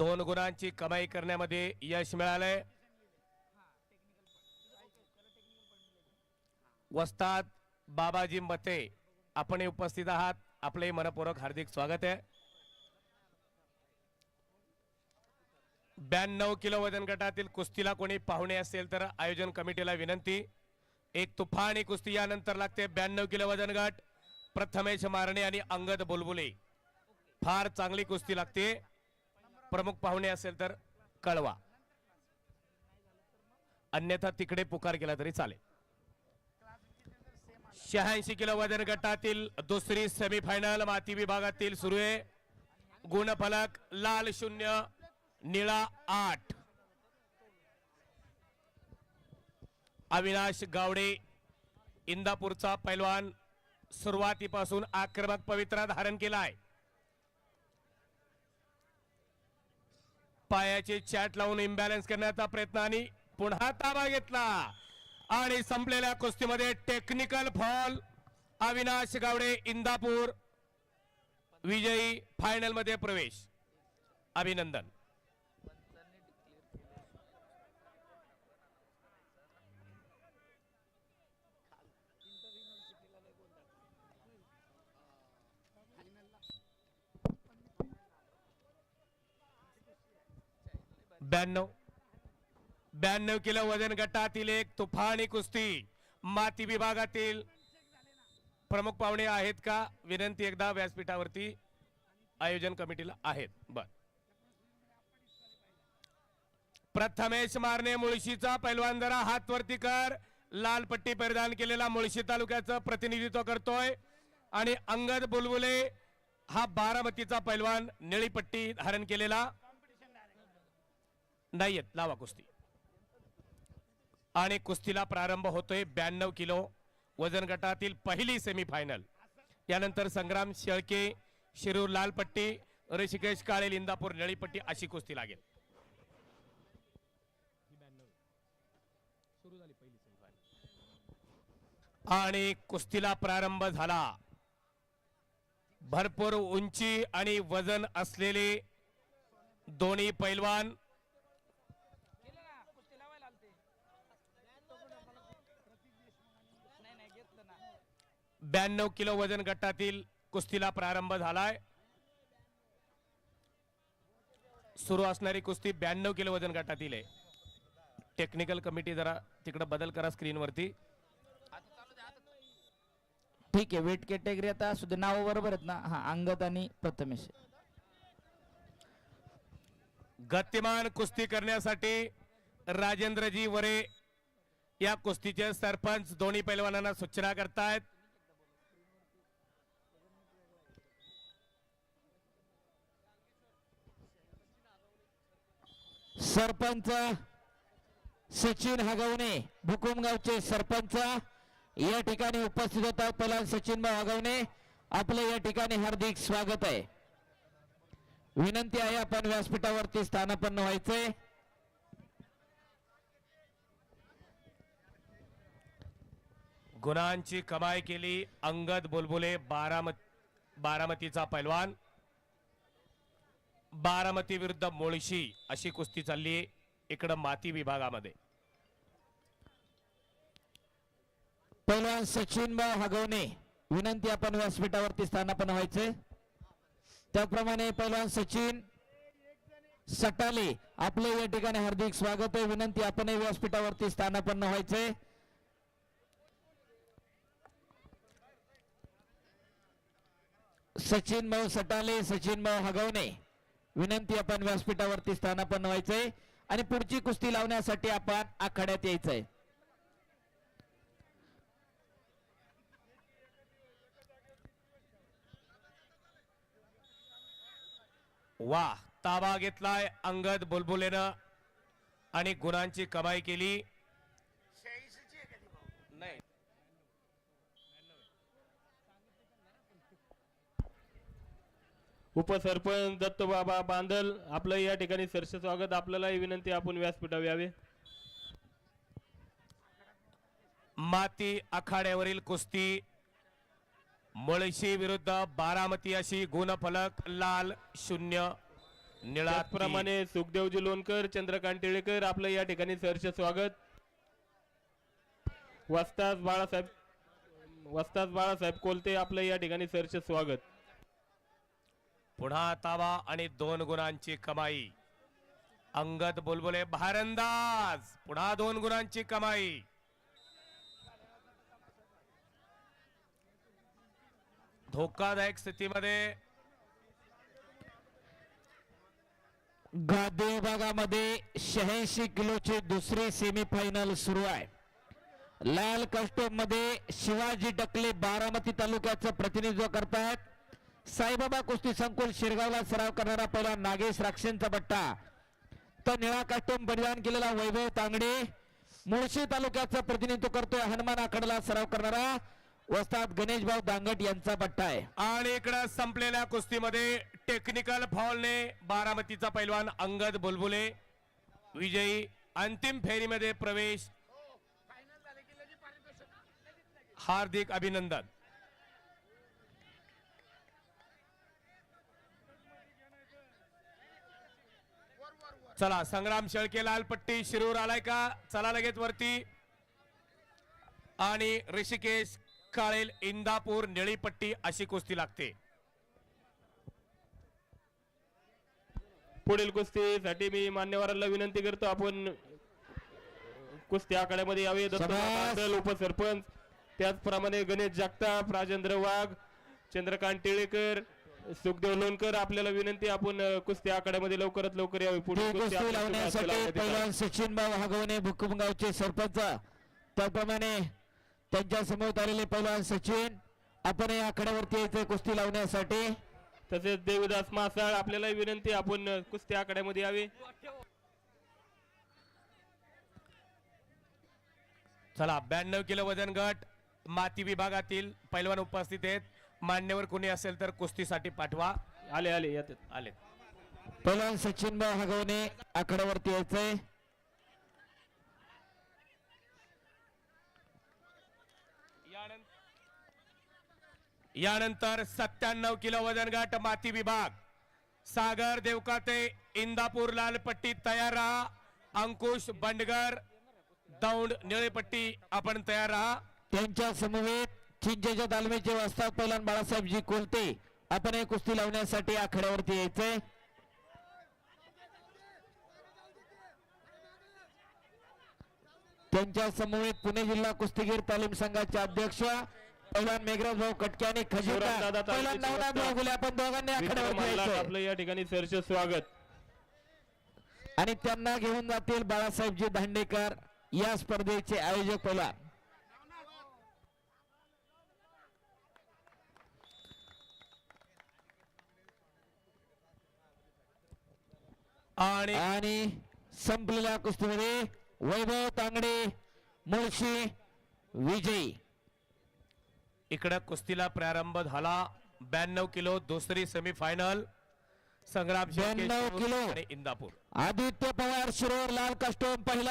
दोन गुणांची कमाई करण्यामध्ये यश मिळालंय. वस्ताद बाबाजी मते आपण उपस्थित आहात. आपले मनपूर्वक हार्दिक स्वागत आहे. ब्याण्णव किलो वजन गटातील कुस्तीला कोणी पाहुणे असेल तर आयोजन कमिटीला विनंती. एक तुफानी कुस्ती यानंतर लागते ब्याण्णव किलो वजन गट. प्रथमेश मारणे आणि अंगद बुलबुले. फार चांगली कुस्ती लागते. प्रमुख पाहुणे असेल तर कळवा. अन्यथा तिकडे पुकार केला तरी चालेल. शहाऐंशी किलो वजन गटातील दुसरी सेमीफायनल माती विभागातील सुरू आहे. गुणफलक लाल शून्य निळा आठ. अविनाश गावडे इंदापूरचा पैलवान सुरुवातीपासून आक्रमक पवित्रा धारण केला आहे. पायाचे चॅट लावून इम्बॅलन्स करण्याचा प्रयत्न आणि पुन्हा ताबा घेतला. आणि संपलेल्या कुस्तीमध्ये टेक्निकल फॉल अविनाश गावडे इंदापूर. विजयी फायनलमध्ये प्रवेश. अभिनंदन. ब्याण्णव. ब्याण्णव किलो वजन गटातील एक तुफानी कुस्ती माती विभागातील प्रमुख पाहुणे आहेत का? विनंती एकदा व्यासपीठावरती आयोजन कमिटीला आहेत. बर. प्रथमेश मारणे मुळशीचा पैलवान जरा हात वरती कर. लाल पट्टी परिधान केलेला मुळशी तालुक्याचं प्रतिनिधित्व करतोय. आणि अंगद बुलबुले हा बारामतीचा पैलवान निळी पट्टी धारण केलेला. नाहीयेत लावा कुस्ती. आणि कुस्तीला प्रारंभ होतोय ब्याण्णव किलो वजन गटातील पहिली सेमीफायनल यानंतर संग्राम शेळके शिरूर लालपट्टी ऋषिकेश काळे इंदापूर निळीपट्टी अशी कुस्ती लागेल. आणि कुस्तीला प्रारंभ झाला. भरपूर उंची आणि वजन असलेले दोन्ही पैलवान केलं ना कुस्ती लावायला आलते नाही नाही घेतलं ना ब्याण्णव किलो वजन गटातील कुस्तीला प्रारंभ झालाय. सुरू असणारी कुस्ती ब्याण्णव किलो वजन गटातील आहे. टेक्निकल कमिटी जरा तिकडे बदल करा स्क्रीनवरती ठीक आहे वेट कॅटेगरी आता सुद्धा नाव बरोबर आहेत ना. हा अंगद आणि प्रथमेश. गतिमान कुस्ती करण्यासाठी राजेंद्रजी वरे या कुस्तीचे सरपंच दोन्ही पैलवानांना सूचना करतायत. सरपंच सचिन हगवणे भुकुमगावचे सरपंच या ठिकाणी उपस्थित होतात. पहिला सचिन भाऊ हगवणे आपलं या ठिकाणी हार्दिक स्वागत आहे. विनंती आहे आपण व्यासपीठावरती स्थानापन्न व्हायचंय गुणांची कमाई केली अंगद बुलबुले बारामत बारामतीचा पैलवान. बारामती विरुद्ध मोळशी अशी कुस्ती चालली आहे इकडं माती विभागामध्ये. पहिला सचिन भाऊ हगवणे विनंती आपण व्यासपीठावरती स्थानापन व्हायचे. त्याप्रमाणे पहिला सचिन सटाले आपले या ठिकाणी हार्दिक स्वागत आहे. विनंती आपणही व्यासपीठावरती स्थानापन्न व्हायचे. सचिन भाऊ सटाले सचिन भाऊ हगवणे. विनंती आपण व्यासपीठावरती स्थानापन्न व्हायचंय आणि पुढची कुस्ती लावण्यासाठी आपण आखाड्यात यायचंय. वा ताबा घेतलाय अंगद बुलबुलेनं आणि गुणांची कमाई केली. उपसरपंच दत्तबाबा बांदल आपलं या ठिकाणी सरस स्वागत. आपल्यालाही विनंती आपण व्यासपीठावर यावे. माती आखाड्यावरील कुस्ती मुळशी विरुद्ध बारामती अशी गुणफलक लाल शून्य निळा त्याचप्रमाणे सुखदेवजी लोणकर चंद्रकांत टिळेकर आपलं या ठिकाणी सहर्ष स्वागत. वस्ताद बाळासाहेब वस्ताद बाळासाहेब कोलते आपलं या ठिकाणी सहर्ष स्वागत. पुन्हा ताबा आणि दोन गुणांची कमाई. अंगद बुलबुले भारंदाज पुन्हा दोन गुणांची कमाई. धोकादायक स्थितीमध्ये गादी विभागामध्ये शहाऐंशी किलोची दुसरी सेमीफायनल सुरू आहे. लाल कस्टममध्ये शिवाजी डकले बारामती तालुक्याचं प्रतिनिधित्व करतायत. साईबाबा कुस्ती संकुल शिरगावला सराव करणारा पहिला नागेश राक्षेंचा बट्टा. तर निळा काष्टम बलिदान केलेला वैभव तांगडे. मुळशी तालुक्याचं प्रतिनिधित्व करतोय हनुमान आखडला सराव करणारा वस्ताद गणेश भाऊ दांगट यांचा बट्टा आहे. आणि इकडं संपलेल्या कुस्तीमध्ये टेक्निकल फॉलने बारामतीचा पैलवान अंगद बुलबुले. विजयी अंतिम फेरीमध्ये प्रवेश. हार्दिक अभिनंदन. चला संग्राम शेळके लाल पट्टी शिरूर आलाय का? चला लगेच वरती. आणि ऋषिकेश काळेल इंदापूर निळी पट्टी अशी कुस्ती लागते. पुढील कुस्तीसाठी मी मान्यवरांना विनंती करतो आपण कुस्ती आखाड्यामध्ये यावे. बांदल, उपसरपंच. त्याचप्रमाणे गणेश जगताप राजेंद्र वाघ चंद्रकांत टिळेकर सुखदेव लोणकर आपल्याला विनंती आपण कुस्ती आखाड्यामध्ये लवकरात लवकर यावे. ती पुढील कुस्ती लावण्यासाठी पहिला. सचिन भाऊ हगवणे भुकुमगावचे सरपंच. त्याप्रमाणे त्यांच्यासमोर आलेले पहिलवान सचिन आपण या आखाड्यावरती यायचं कुस्ती लावण्यासाठी. तसेच देवदास मासाळ आपल्याला विनंती आपण कुस्ती आखाड्यामध्ये यावे. चला ब्याण्णव किलो वजन गट माती विभागातील पैलवान उपस्थित आहेत. मान्यवर कोणी असेल तर कुस्तीसाठी पाठवा. आले आले यात आले. पहिलवान सचिन हगवणे आखाड्यावरती यायचंय. यानंतर सत्त्याण्णव किलो वजन गट माती विभाग. सागर देवकाते इंदापूर लाल पट्टी तयार राहा. अंकुश बंडगर दौंड निळे पट्टी आपण तयार राहा. त्यांच्या समवेत चिंचेच्या तालमीचे वस्ताद पहिलवान बाळासाहेबजी कोलते. आपण हे कुस्ती लावण्यासाठी आखाड्यावरती यायचंय. त्यांच्या समवेत पुणे जिल्हा कुस्तीगीर तालीम संघाचे अध्यक्ष पहिलवान मेघराज भाऊ कटके आणि. गुले आपण दोघांनी आपलं या ठिकाणी सहर्ष स्वागत. आणि त्यांना घेऊन जातील बाळासाहेबजी दांडेकर या स्पर्धेचे आयोजक पहिलवान आणि आणि संपलेल्या कुस्तीमध्ये वैभव तांगडे मुळशी विजयी. इकडं कुस्तीला प्रारंभ झाला. ब्याण्णव किलो दुसरी सेमीफायनल संग्राम शेळके 92 शिरूर किलो. आणि इंदापूर. आदित्य पवार शिरोर लाल कस्टोम पहिला